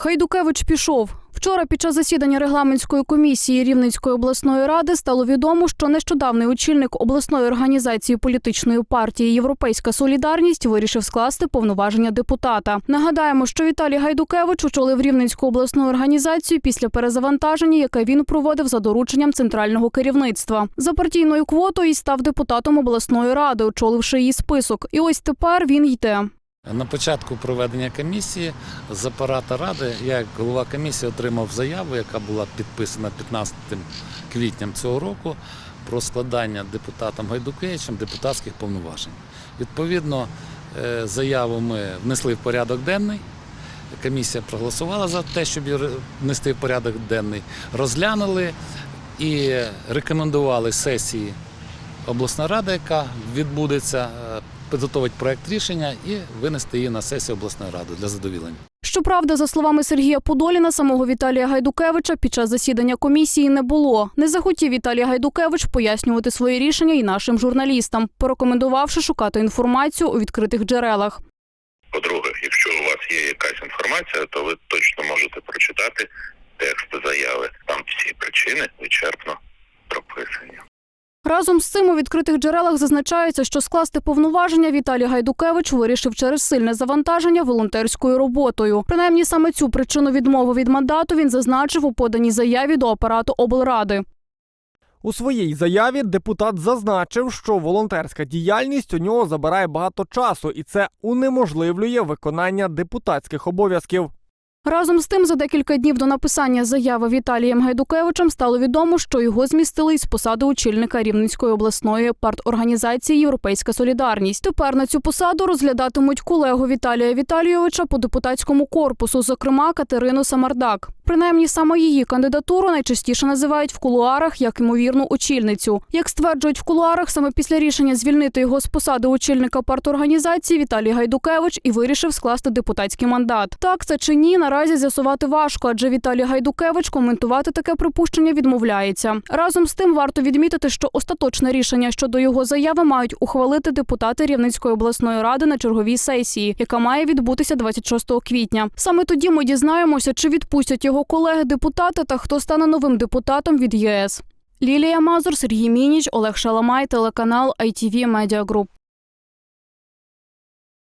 Гайдукевич пішов. Вчора під час засідання регламентської комісії Рівненської обласної ради стало відомо, що нещодавний очільник обласної організації політичної партії Європейська Солідарність вирішив скласти повноваження депутата. Нагадаємо, що Віталій Гайдукевич очолив Рівненську обласну організацію після перезавантаження, яке він проводив за дорученням центрального керівництва. За партійною квотою став депутатом обласної ради, очоливши її список. І ось тепер він йде. На початку проведення комісії з апарата ради я як голова комісії отримав заяву, яка була підписана 15 квітням цього року про складання депутатом Гайдукевичем депутатських повноважень. Відповідно, е, заяву ми внесли в порядок денний. Комісія проголосувала за те, щоб її внести в порядок денний, розглянули і рекомендували сесії обласної ради, яка відбудеться, підготовить проект рішення і винести її на сесію обласної ради для задовілення. Щоправда, за словами Сергія Подоліна, самого Віталія Гайдукевича під час засідання комісії не було. Не захотів Віталій Гайдукевич пояснювати свої рішення і нашим журналістам, порекомендувавши шукати інформацію у відкритих джерелах. По-друге, якщо у вас є якась інформація, то ви точно можете прочитати текст заяви. Там всі причини вичерпно. Разом з цим у відкритих джерелах зазначається, що скласти повноваження Віталій Гайдукевич вирішив через сильне завантаження волонтерською роботою. Принаймні саме цю причину відмови від мандату він зазначив у поданій заяві до апарату облради. У своїй заяві депутат зазначив, що волонтерська діяльність у нього забирає багато часу, і це унеможливлює виконання депутатських обов'язків. Разом з тим, за декілька днів до написання заяви Віталієм Гайдукевичем стало відомо, що його змістили із посади очільника Рівненської обласної парторганізації Європейська Солідарність. Тепер на цю посаду розглядатимуть колегу Віталія Віталійовича по депутатському корпусу, зокрема Катерину Самардак. Принаймні саме її кандидатуру найчастіше називають в кулуарах як ймовірну очільницю. Як стверджують в кулуарах, саме після рішення звільнити його з посади очільника парторганізації Віталій Гайдукевич і вирішив скласти депутатський мандат. Так це чи ні, наразі з'ясувати важко, адже Віталій Гайдукевич коментувати таке припущення відмовляється. Разом з тим варто відмітити, що остаточне рішення щодо його заяви мають ухвалити депутати Рівненської обласної ради на черговій сесії, яка має відбутися 26 квітня. Саме тоді ми дізнаємося, чи відпустять його колеги депутати та хто стане новим депутатом від ЄС. Лілія Мазур, Сергій Мініч, Олег Шаламай, телеканал ITV Media Group.